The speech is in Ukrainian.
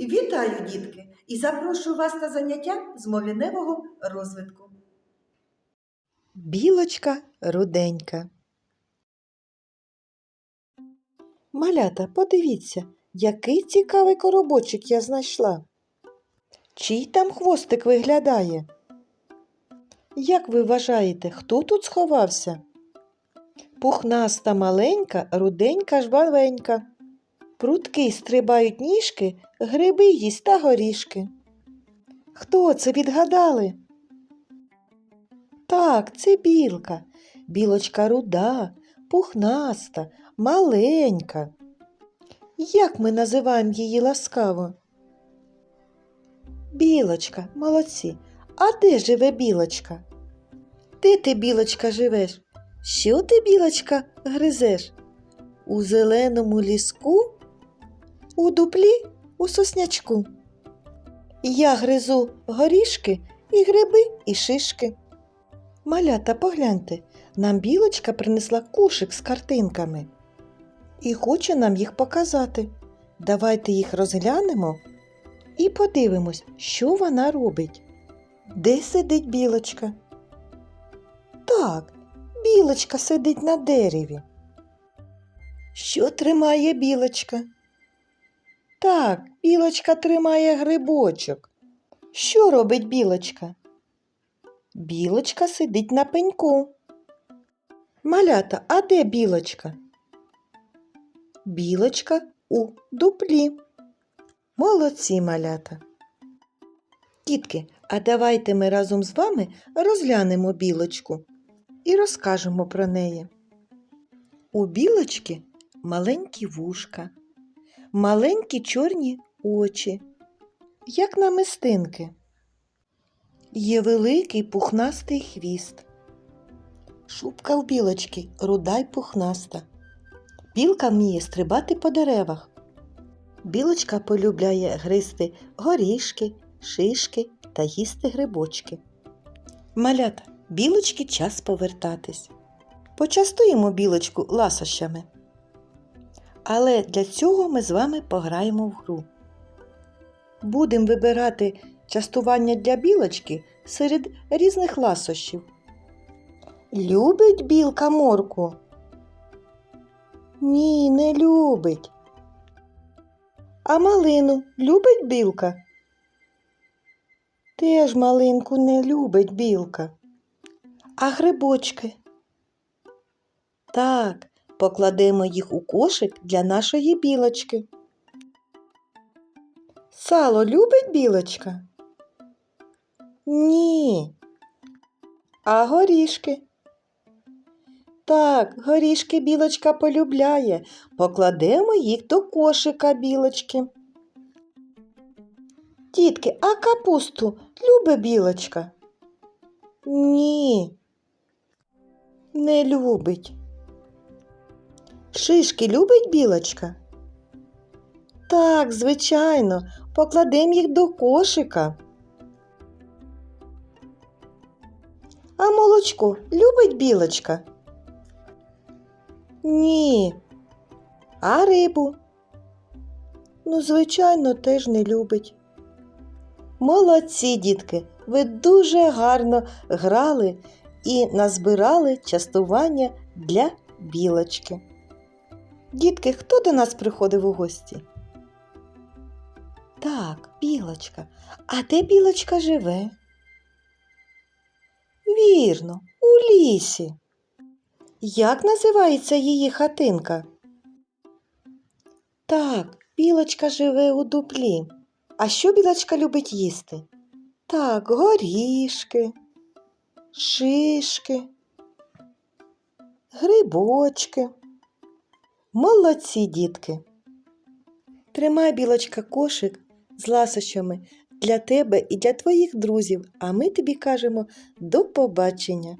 Вітаю, дітки! І запрошую вас на заняття з мовіневого розвитку. Білочка руденька. Малята, подивіться, який цікавий коробочок я знайшла. Чий там хвостик виглядає? Як ви вважаєте, хто тут сховався? Пухнаста маленька, руденька жбавенька. Прутки стрибають ніжки, гриби їсть та горішки. Хто це відгадали? Так, це білка. Білочка руда, пухнаста, маленька. Як ми називаємо її ласкаво? Білочка, молодці. А де живе білочка? Де ти, білочка, живеш? Що ти, білочка, гризеш? У зеленому ліску? У дуплі, у соснячку. Я гризу горішки і гриби, і шишки. Малята, погляньте, нам білочка принесла кошик з картинками і хоче нам їх показати. Давайте їх розглянемо і подивимось, що вона робить. Де сидить білочка? Так, білочка сидить на дереві. Що тримає білочка? Так, білочка тримає грибочок. Що робить білочка? Білочка сидить на пеньку. Малята, а де білочка? Білочка у дуплі. Молодці малята. Дітки, а давайте ми разом з вами розглянемо білочку і розкажемо про неї. У білочки маленькі вушка, маленькі чорні очі, як намистинки. Є великий пухнастий хвіст. Шубка в білочки руда й пухнаста. Білка вміє стрибати по деревах. Білочка полюбляє гризти горішки, шишки та їсти грибочки. Малята, білочки час повертатись. Почастуємо білочку ласощами. Але для цього ми з вами пограємо в гру. Будемо вибирати частування для білочки серед різних ласощів. Любить білка морку? Ні, не любить. А малину любить білка? Теж малинку не любить білка. А грибочки? Так, покладемо їх у кошик для нашої білочки. Сало любить білочка? Ні. А горішки? Так, горішки білочка полюбляє. Покладемо їх до кошика білочки. Тітки, а капусту любить білочка? Ні. Не любить. Шишки любить білочка? Так, звичайно, покладемо їх до кошика. А молочко любить білочка? Ні. А рибу? Ну, звичайно, теж не любить. Молодці, дітки, ви дуже гарно грали і назбирали частування для білочки. Дітки, хто до нас приходив у гості? Так, білочка. А де білочка живе? Вірно, у лісі. Як називається її хатинка? Так, білочка живе у дуплі. А що білочка любить їсти? Так, горішки, шишки, грибочки. Молодці, дітки. Тримай, білочка, кошик з ласощами для тебе і для твоїх друзів, а ми тобі кажемо до побачення.